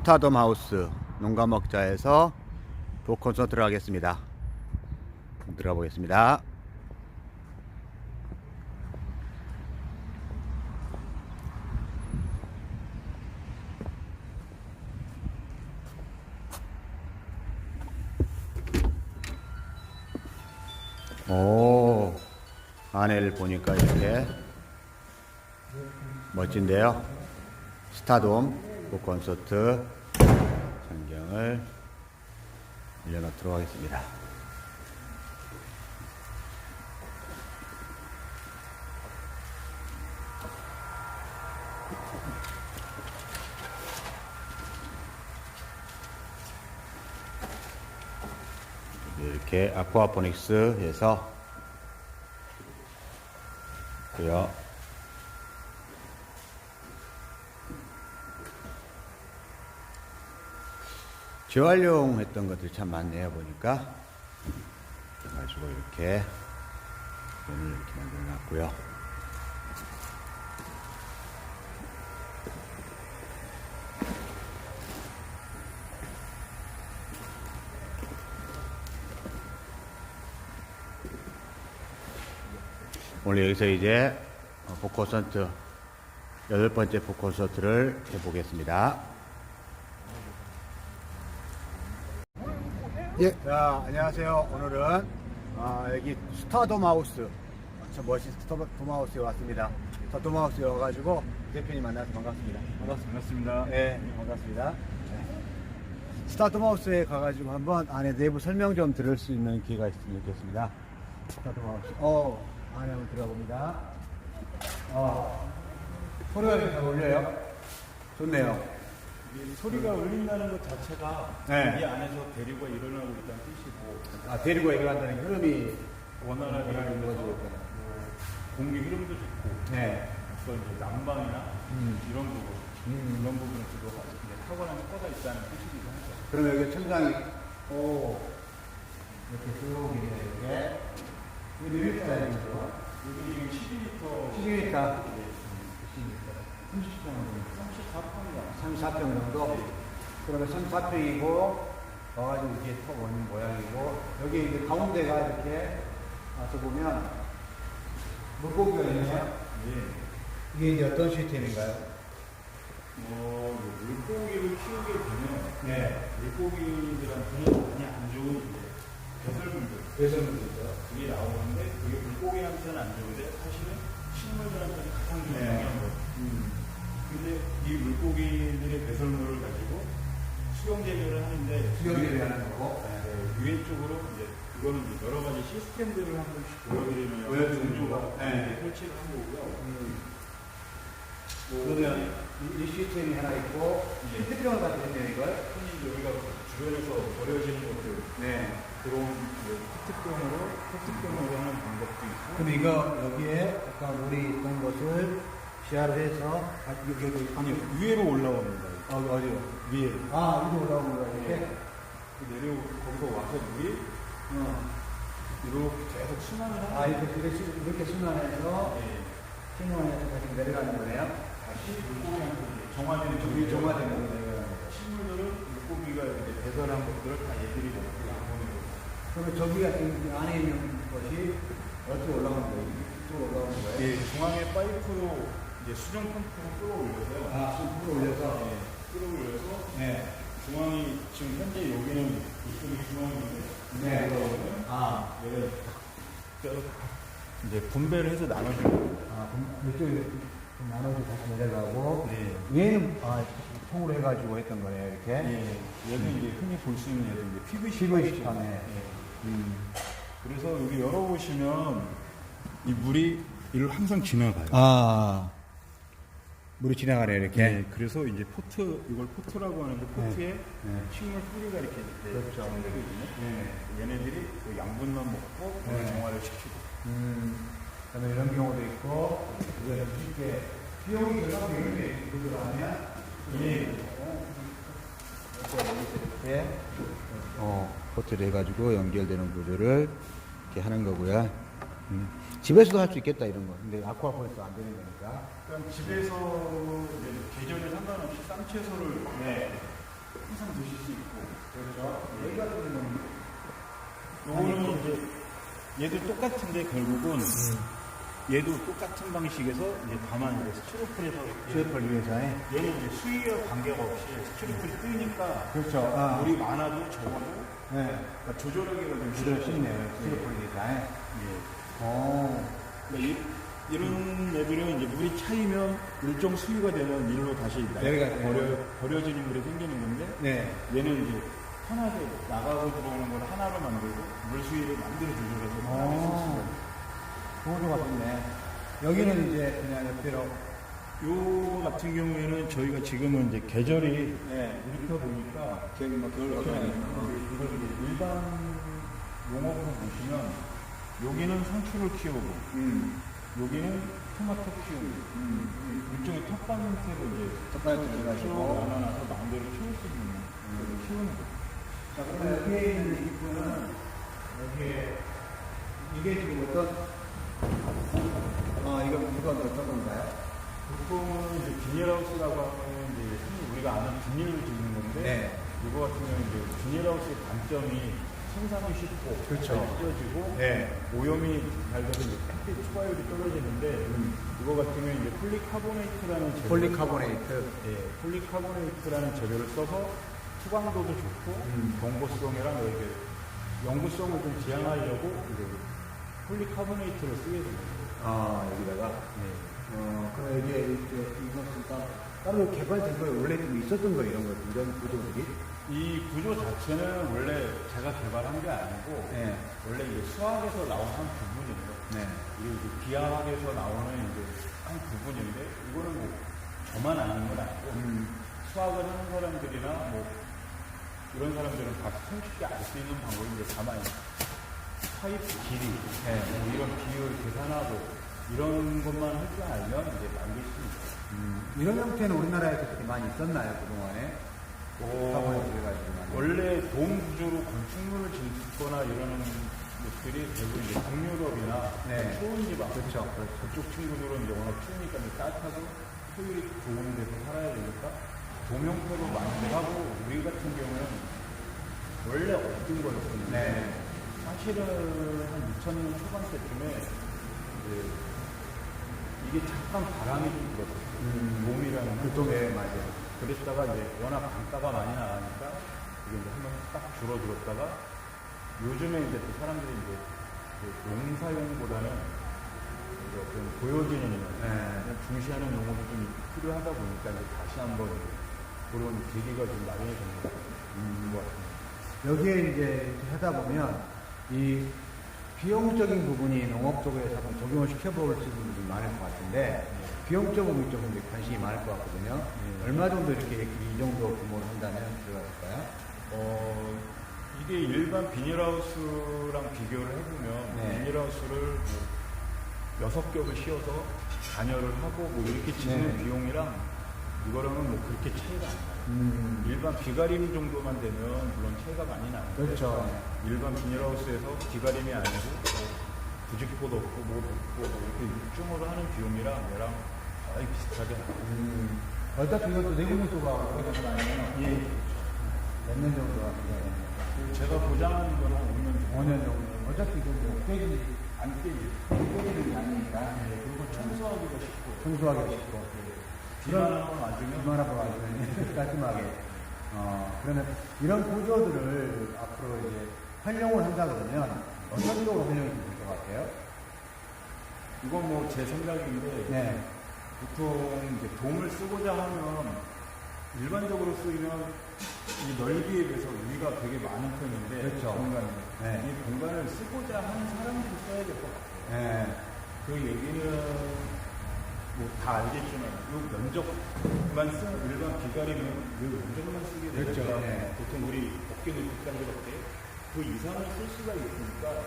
스타덤 하우스 농가 먹자에서 독 콘서트를 하겠습니다. 들어가 보겠습니다. 오, 안에를 보니까 이렇게 멋진데요. 스타돔 독 콘서트 전경을 올려놓도록 하겠습니다. 이렇게 아쿠아포닉스에서 고요. 재활용했던 것들이 참 많네요 보니까 그래가지고 이렇게 면을 이렇게 만들어 놨고요 오늘 여기서 이제 포커선트 여덟 번째 포커선트를 해보겠습니다. 예. 자, 안녕하세요. 오늘은 아, 여기 스타돔 하우스, 저 멋진 스타돔 하우스에 왔습니다. 스타돔 하우스에 와가지고 대표님 만나서 반갑습니다. 반갑습니다. 반갑습니다. 네, 반갑습니다. 네. 스타돔 하우스에 가가지고 한번 안에 내부 설명 좀 들을 수 있는 기회가 있으면 좋겠습니다. 스타돔 하우스. 어, 안에 한번 들어가 봅니다. 어, 소리가 잘 울려요? 좋네요. 이 소리가 울린다는 것 자체가 네. 이 안에서 대류가 일어나고 있다는 뜻이고 아, 데리고 일어난다는 흐름이 원활하게 일어나는 거죠. 뭐 공기 흐름도 좋고 네. 어떤 이제 난방이나 음. 이런 부분 음. 이런 부분에서도 이제 탁월한 효과가 있다는 뜻이기도 하죠. 그러면 여기 천장이 오 이렇게 쭉 이렇게 이렇게 이게 몇 미터 짜리죠? 여기 지금 12m 70m 34평이다. 34평 정도 그러면 34평이고 와가지고 이게 턱 오는 모양이고 여기 이제 가운데가 이렇게 와서 보면 물고기가 있네요 예. 이게 이제 어떤 시스템인가요? 뭐 이제 물고기를 키우게 되면 네 물고기들한테는 많이 안 좋은 이제 배설물들 배설물이죠 그게 나오는데 그게 물고기한테는 안 좋은데 사실은 식물들한테는 가장 좋은 네. 영양분. 음. 근데 이 물고기들의 배설물을 가지고 수경 재배를 하는데 수경재배 하는 거고 네, 위에 쪽으로 이제 그거는 이제 여러 가지 시스템들을 한 번씩 보여드리는 보여주는. 네. 설치를 한 거고요. 음. 뭐 그러면 이, 이 시스템이 하나 있고 예. 갖고 있네요 이걸 흔히 여기가 주변에서 버려지는 것들 네 그런 이제 특특병으로 특특병으로 하는 방법도 있고 그럼 이거 여기에 아까 물이 있던 것을 시야를 해서 아, 여기, 여기 아니 위로 거예요. 어, 어디요? 위에 아 위로 올라오는 거야 이렇게 내려 거기서 와서 물이 어. 이렇게 계속 순환을 하는 아 이렇게 이렇게, 수- 이렇게 순환해서 예. 신호해서 다시 내려가는 거네요 다시 물고기한테 이제 정화되는 정리 정화되는 거네요 식물들은 물고기가 이제 배설한 것들을 다 얘들이 먹고 거예요. 그러면 저기가 지금 안에 있는 것이 어떻게 올라가는 거예요? 이쪽으로 올라가는 거예요? 예, 중앙에 파이프로 이제 수정 펌프로 끌어올려서요. 아, 쑥으로 올려서 예, 끌어올려서 네. 중앙이 지금 현재 여기는 이쪽이 중앙인데 네. 들어오면 아, 뼈 이제 분배를 해서 나눠주는 거예요. 아 그럼 이쪽에 좀 나눠서 다시 내려가고 네. 위에는 아, 통으로 해가지고 했던 거예요 이렇게 예, 얘는 이제 흔히 볼 수 있는 얘들 이제 PVC PVC. 판에. 예. 음. 그래서 여기 열어보시면 이 물이 이를 항상 지나가요. 아 물이 지나가네 이렇게 네, 그래서 이제 포트 이걸 포트라고 하는데 포트에 네. 식물 뿌리가 이렇게 그렇죠. 생기거든요. 네. 얘네들이 그 양분만 먹고 네. 정화를 시키고. 음, 그다음에 이런 경우도 있고 이거는 쉽게 비용이 들어가고 이런 게 들어가면 예. 이렇게 어 포트를 해가지고 연결되는 구조를 이렇게 하는 거고요. 음. 집에서도 할 수 있겠다 이런 거. 근데 아쿠아포에서 안 되는 거니까. 그럼 집에서 이제 계절에 상관없이 쌍 산채소를 네, 항상 드실 수 있고 그렇죠. 여기 같은 경우는 요거는 이제 얘도 똑같은데 결국은 얘도 똑같은 방식에서 이제 다만 이제 스티로폴에서 위해서 해. 얘는 이제 수위와 관계가 없이 스티로폴이 뜨니까 그렇죠. 아. 물이 많아도 적어도 네. 그러니까 조절하기가 좀 쉽죠. 쉽네요. 위해서 해. 예. 오. 그러니까 이, 런 애들은 이제 물이 차이면 일정 수위가 되면 일로 다시 나- 내려가요. 버려, 버려지는 물이 생기는 건데 네. 얘는 이제 편하게 나가고 들어오는 걸 하나로 만들고 물 수위를 만들어 조절해서 편하게 쓸 수가 오. 있어요. 보호도 같은데. 여기는 이제 그냥 옆으로. 요 같은 경우에는 저희가 지금은 이제 계절이 네. 이렇게 보니까 저기 뭐 겨울 이렇게 여름에. 이걸 이제 일반 용어로 보시면 여기는 상추를 키우고 음. 여기는 토마토 키우고 음. 일종의 텃밭 형태로 이제 텃밭을 들어가지고. 키워 나눠서 마음대로 키울 수 있는 음. 키우는 거. 자, 그러면 여기에 있는 이 부분은 여기에 이게 지금 어떤 아 이건 이건 어떤 건가요? 보통은 이제 비닐하우스라고 하면 이제 흔히 우리가 아는 비닐을 짓는 건데 네. 이거 같은 경우는 이제 비닐하우스의 단점이 생산이 쉽고 그렇죠. 잘 찢어지고 네. 오염이 잘 돼서 이제 햇빛 추가율이 떨어지는데 음. 이거 같은 경우는 이제 폴리카보네이트라는 재료 폴리카보네이트. 예, 폴리카보네이트라는 재료를 써서 투광도도 좋고 음. 경고성이랑 이렇게 연구성을 좀 지향하려고 이제 폴리카보네이트를 쓰게 된 거예요. 아 여기다가 네. 이제 이것은 따- 따로 개발된 거에 원래 좀 있었던 거 이런 거 이런 구조들이? 이 구조 자체는 원래 제가 개발한 게 아니고 네. 원래 이제 수학에서 나온 한 부분이에요. 네. 그리고 이제 기하학에서 나오는 이제 한 부분인데 이거는 뭐 저만 아는 건 아니고 음. 수학을 하는 사람들이나 뭐 이런 사람들은 다 손쉽게 알 수 있는 이제 다만 파이프 길이, 네. 뭐 이런 비율 계산하고 이런 것만 할 줄 알면 이제 만들 수 있어요. 음, 이런 형태는 우리나라에서 그렇게 많이 있었나요 그동안에? 많이. 원래 도움 구조로 건축물을 짓거나 이러는 것들이 대부분 이제 북유럽이나 네. 추운 지방 그렇죠, 그렇죠. 그쪽 친구들은 이제 워낙 추우니까 이제 따뜻하고 효율이 좋은 데서 살아야 되니까 도명태로 많이 하고 우리 같은 경우는 원래 없던 거였었는데 네. 사실은 한 2000년 초반 때쯤에 이제 이게 잠깐 바람이 좀 불었어요. 음. 봄이라는 그쪽에 맞아요. 그랬다가 이제 워낙 단가가 많이 나가니까 이게 이제 한번 딱 줄어들었다가 요즘에 이제 또 사람들이 이제 그 농사용보다는 이제 어떤 보여지는 네. 그냥 중시하는 용어도 좀 필요하다 보니까 이제 다시 한번 그런 계기가 좀 마련이 되는 것 같습니다. 여기에 이제 하다 보면 이 비용적인 부분이 농업 쪽에서 한번 적용을 시켜볼 수 있는 분들이 많을 것 같은데 비용적 부분이 좀 이제 관심이 많을 것 같거든요. 네. 얼마 정도 이렇게 이 정도 규모를 한다면 들어갈까요? 어, 이게 일반 비닐하우스랑 비교를 해보면 네. 비닐하우스를 뭐 여섯 겹을 씌워서 단열을 하고 뭐 이렇게 짓는 네. 비용이랑 이거랑은 뭐 그렇게 차이가 안 나요. 음, 일반 비가림 정도만 되면 물론 차이가 많이 나는데 그렇죠. 일반 비닐하우스에서 비가림이 아니고 뭐 부직포도 없고 뭐 없고 뭐 이렇게 육중으로 하는 비용이랑 얘랑 거의 비슷하게 나와요. 음, 어차피 이것도 내구민수가 오래된 거 아니에요? 예. 몇년 정도 하는데 그리고 제가 보장하는 거는 5년 정도. 5년 정도. 어차피 이거 뭐 깨지, 안 깨지. 깨지는 게 아니니까 네, 그리고 청소하기가 쉽고 청소하기 쉽고. 비만 한번 맞으면 비만 한번 맞으면 깔끔하게. 어, 그러면 이런 구조들을 앞으로 이제 활용을 한다 그러면 어떤 쪽으로 활용이 될 것 같아요? 이건 뭐 제 생각인데 네. 보통 이제 돔을 쓰고자 하면 일반적으로 쓰이면 이 넓이에 비해서 위가 되게 많은 편인데 그렇죠. 공간이 네. 이 공간을 쓰고자 하는 사람들이 써야 될 것 같아요. 네. 그 얘기는 뭐다 알겠지만 이 면적만 쓰는 일반 비가리는 이 면적만 쓰게 되니까 그렇죠. 네. 보통 우리 어깨 높이까지밖에 그 이상을 쓸 수가 있으니까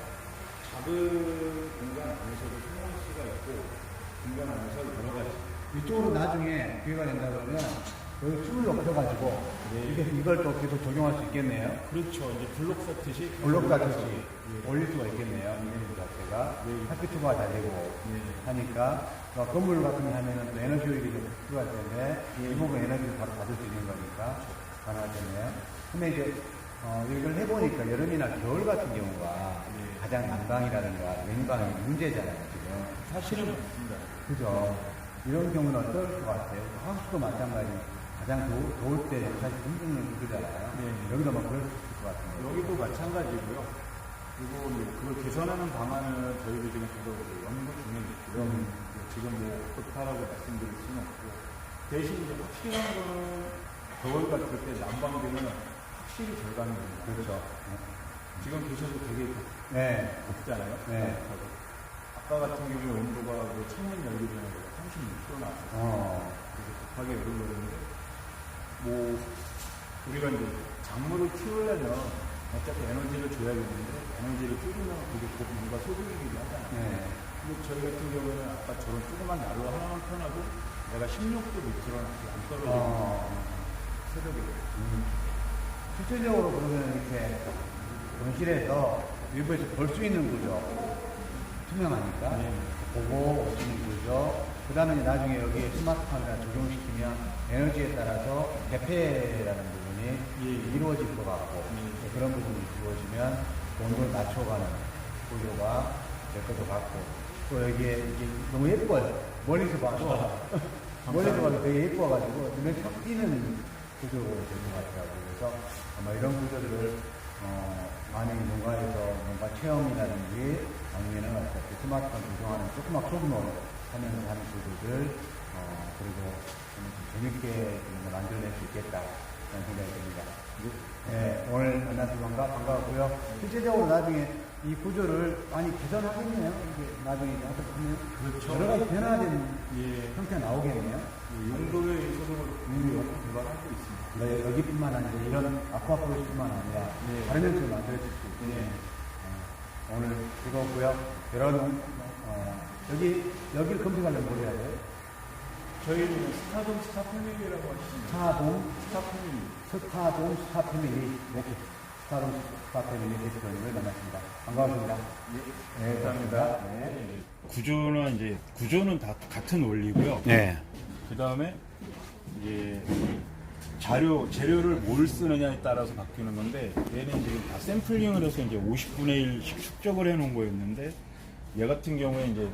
작은 공간 안에서도 사용할 수가 있고 공간 안에서 여러 가지 이쪽으로 나중에 기회가 된다 그러면 여기 춤을 높여가지고 이렇게 이걸 또 계속 적용할 수 있겠네요. 그렇죠. 이제 블록 세트식 블록 같이 올릴 수가 있겠네요. 이메일 자체가 학교 투구가 다 되고 하니까 뭐 건물 같은 거 하면은 또 에너지 효율이 좀 필요할 텐데 이 부분 에너지를 바로 받을 수 있는 거니까 가능하겠네요. 근데 이제 어, 이걸 해보니까 여름이나 겨울 같은 경우가 가장 난방이라든가 냉방이 문제잖아요 지금. 사실은 맞습니다. 그죠. 이런 경우는 어떨 것 같아요? 하우스도 마찬가지. 가장 더, 더울 때 사실 힘든 구조잖아요. 네. 여기도 막 그럴 수 있을 것 같은데. 여기도 마찬가지고요. 그리고 이제 그걸 개선하는 방안을 저희도 지금 계속 연구 중에 있고요. 음. 지금 뭐 어떻다라고 말씀드릴 수는 없고 대신 이제 확실한 거는 겨울 같을 때 난방비는 확실히 절감이 됩니다. 그렇죠. 지금 계셔도 되게 네. 덥잖아요. 네. 아까 같은 경우에 온도가 그 창문 열기 전에 36도 나왔어요. 어. 그래서 급하게 열을 넣었는데 뭐 우리가 이제 작물을 키우려면 어차피 에너지를 줘야겠는데 에너지를 줄이면 그게 곧 뭔가 소비이기도 하잖아요. 네. 근데 저희 같은 경우에는 아까 저런 조그만 난로 하나만 펴놔도 내가 16도 밑으로 안 떨어지는 어. 새벽에 음. 실질적으로 그러면 이렇게 온실에서 일부에서 볼 수 있는 구조. 투명하니까. 네. 보고 오시는 구조. 그 다음에 나중에 여기에 스마트폰이나 적용시키면 에너지에 따라서 대패라는 부분이 예. 이루어질 것 같고 예. 그런 부분이 이루어지면 온도를 낮춰가는 구조가 될 것도 같고 또 여기에 이게 너무 예뻐요. 멀리서 봐도 멀리서 봐도 되게 예뻐가지고 눈에 탁 띄는 구조로 될것 같더라고요. 그래서 아마 이런 구조들을 어, 많이 농가에서 뭔가 체험이라든지 아니면은 어차피 스마트폰 조정하는 조그맣 소규모로 하면서 하는 구조들 어, 그리고 좀 재밌게 좀 만들어낼 수 있겠다 그런 생각이 듭니다. 네, 오늘 만나서 반가, 반가웠고요. 실제적으로 나중에 이 구조를 많이 개선하겠네요. 이게 나중에 보면 그렇죠. 여러 가지 변화된 예. 형태가 나오겠네요. 이 용도에 있어서 우리 개발하고 있습니다. 네, 여기뿐만 아니라 이런 아쿠아프로뿐만 아니라 네. 다른 형태를 만들어질 수 있고 네. 어, 오늘 즐거웠고요. 여러분 어, 여기 여기를 검색하려면 뭘 해야 돼요? 저희는 스타덤 스타 패밀리라고 하시면 스타동 스타 패밀리. 스타동 스타 패밀리 이렇게 스타동 스타 패밀리 대표님을 만났습니다. 반가웠습니다. 네, 감사합니다. 네. 구조는 이제 구조는 다 같은 원리고요. 네. 그 다음에 이제 자료 재료를 뭘 쓰느냐에 따라서 바뀌는 건데 얘는 지금 다 샘플링을 해서 이제 50분의 1씩 축적을 해놓은 거였는데 얘 같은 경우에 이제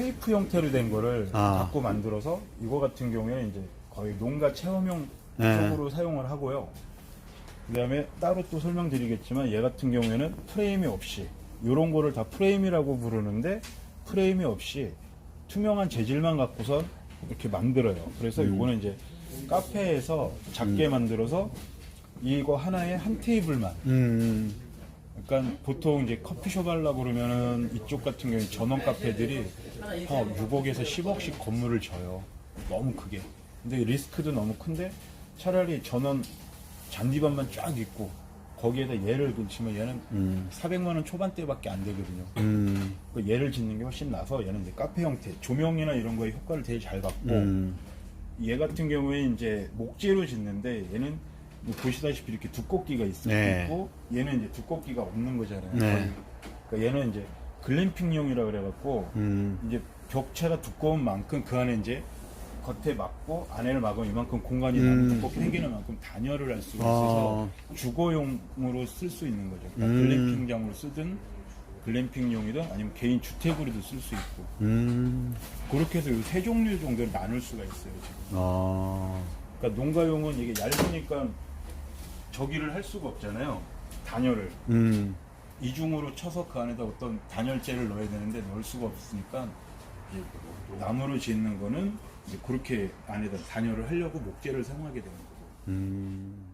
파이프 형태로 된 거를 아. 갖고 만들어서 이거 같은 경우에 이제 거의 농가 체험용 네. 쪽으로 사용을 하고요. 그 다음에 따로 또 설명드리겠지만 얘 같은 경우에는 프레임이 없이 이런 거를 다 프레임이라고 부르는데 프레임이 없이 투명한 재질만 갖고서 이렇게 만들어요. 그래서 요거는 이제 카페에서 작게 만들어서 이거 하나에 한 테이블만. 음. 그러니까 보통 이제 커피숍 하려고 그러면은 이쪽 같은 경우에 전원 카페들이 한 6억에서 10억씩 건물을 져요. 너무 크게. 근데 리스크도 너무 큰데 차라리 전원 잔디밭만 쫙 있고 거기에다 얘를 붙이면 얘는 음. 400만 원 초반대밖에 안 되거든요. 음. 그 얘를 짓는 게 훨씬 나서 얘는 이제 카페 형태, 조명이나 이런 거에 효과를 되게 잘 받고 음. 얘 같은 경우에 이제 목재로 짓는데 얘는 뭐 보시다시피 이렇게 두껍기가 있, 네. 있고 얘는 이제 두껍기가 없는 거잖아요. 네. 그러니까 얘는 이제 글램핑용이라 그래갖고 음. 이제 벽체가 두꺼운 만큼 그 안에 이제 겉에 막고 안에를 막으면 이만큼 공간이 음. 너무 두껍게 생기는 만큼 단열을 할 수가 있어서 아. 주거용으로 쓸 수 있는 거죠. 그러니까 음. 글램핑장으로 쓰든 글램핑용이든 아니면 개인 주택으로도 쓸 수 있고 음. 그렇게 해서 이 세 종류 정도를 나눌 수가 있어요 지금. 아. 그러니까 농가용은 이게 얇으니까 저기를 할 수가 없잖아요. 단열을 음. 이중으로 쳐서 그 안에다 어떤 단열재를 넣어야 되는데 넣을 수가 없으니까 이제 나무로 짓는 거는 이제 그렇게 안에다 단열을 하려고 목재를 사용하게 되는 거고. 음.